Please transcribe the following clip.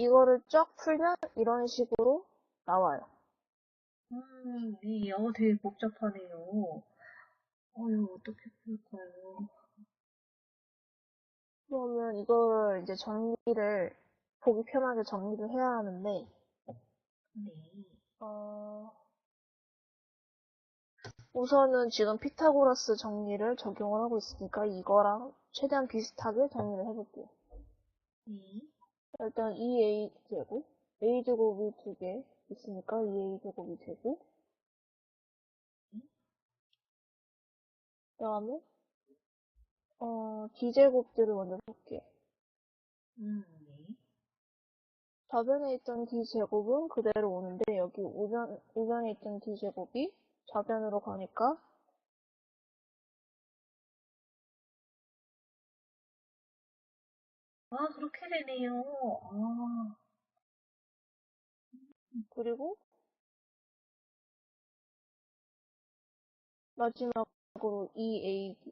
이거를 쫙 풀면 이런 식으로 나와요. 음, 네, 어, 되게 복잡하네요. 어휴, 어떻게 풀까요? 그러면 이걸 이제 정리를 보기 편하게 정리를 해야 하는데 네. 어, 우선은 지금 피타고라스 정리를 적용을 하고 있으니까 이거랑 최대한 비슷하게 정리를 해볼게요. 네. 일단 2a 제곱, a 제곱이 두 개 있으니까 2a 제곱이 되고 그 다음에 어, d 제곱들을 먼저 볼게요. 음, 네. 좌변에 있던 d 제곱은 그대로 오는데 여기 우변 우변에 있던 d 제곱이 좌변으로 가니까 아, 그렇게 되네요. 아, 그리고 마지막으로 2a